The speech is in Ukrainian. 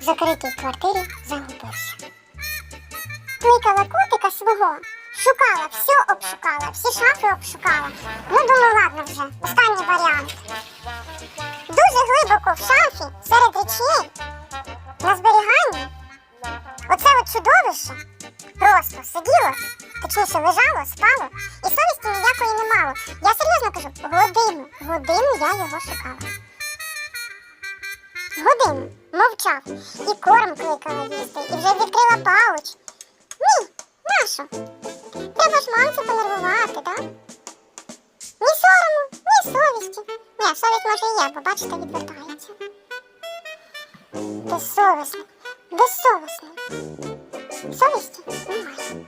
в закритій квартирі загубився. Кликала котика свого, шукала, все обшукала, всі шафи обшукала. Ну, думаю, ладно вже, останній варіант. Дуже глибоко в шафі, серед речей, на зберіганні, оце от чудовище просто сиділо, точніше лежало, спало, і совісті ніякої не мало. Я серйозно кажу, годину, годину я його шукала. Годину мовчав і корм кликала їсти, і вже відкрила пауч. Ні, нащо? Треба ж мамці понервувати, так? Ні сорому, ні совісті. Ні, совість може і є, бо бачите, відвертається. Безсовісний, безсовісний. Совісті немає.